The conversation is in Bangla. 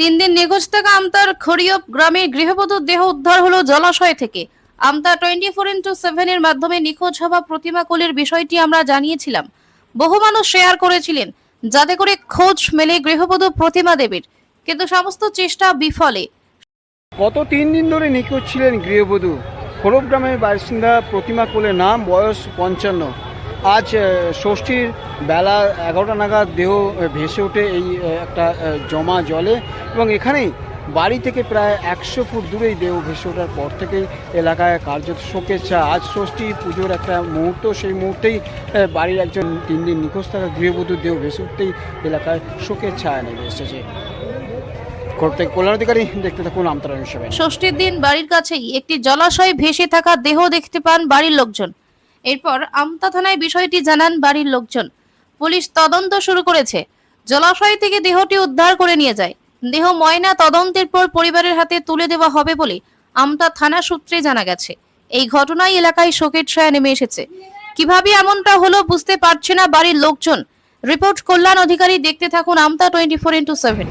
তিন দিন নিখোঁজ থাকা আমতার খড়িয়প গ্রামের গৃহবধূর দেহ উদ্ধার হলো জলাশয় থেকে। আমতা টোয়েন্টি ফোর ইন্টু সেভেনের মাধ্যমে নিখোঁজ হওয়া প্রতিমা কোলের বিষয়টি আমরা জানিয়েছিলাম। বহু মানুষ শেয়ার করেছিলেন, যাতে করে খোঁজ মেলে গৃহবধূ প্রতিমা দেবীর। কিন্তু সমস্ত চেষ্টা বিফলে। গত তিন দিন ধরে নিখোঁজ ছিলেন গৃহবধূ। খোরব গ্রামের বাসিন্দা প্রতিমা কোলের নাম বয়স পঞ্চান্ন। আজ ষষ্ঠীর বেলা এগারোটা নাগাদ দেহ ভেসে ওঠে এই একটা জমা জলে এবং এখানেই বাড়ি থেকে প্রায় একশো ফুট দূরেই দেহ ভেসে ওঠার পর থেকেই এলাকায় কার্যত শোকের ছা আজ ষষ্ঠী পুজোর একটা মুহূর্ত, সেই মুহূর্তেই বাড়ির একজন, তিন দিন নিখোঁজ থাকা গৃহবধূর দেহ ভেসে উঠতেই এলাকায় শোকের ছায়া নেমে এসেছে। দেখতে থাকুন ষষ্ঠীর দিন বাড়ির কাছেই একটি জলাশয়ে ভেসে থাকা দেহ দেখতে পান বাড়ির লোকজন। এরপর আমতা থানায় বিষয়টি জানান বাড়ির লোকজন। পুলিশ তদন্ত শুরু করেছে। জলাশয় থেকে দেহটি উদ্ধার করে নিয়ে যায়। দেহ ময়না তদন্তের পর পরিবারের হাতে তুলে দেওয়া হবে বলে আমতা থানা সূত্রে জানা গেছে। এই ঘটনায় এলাকায় শোকের ছায়া নেমে এসেছে। কীভাবে এমনটা হলো বুঝতে পারছে না বাড়ির লোকজন। রিপোর্ট কল্যাণ অধিকারী দেখতে থাকুন Amta twenty four into seven.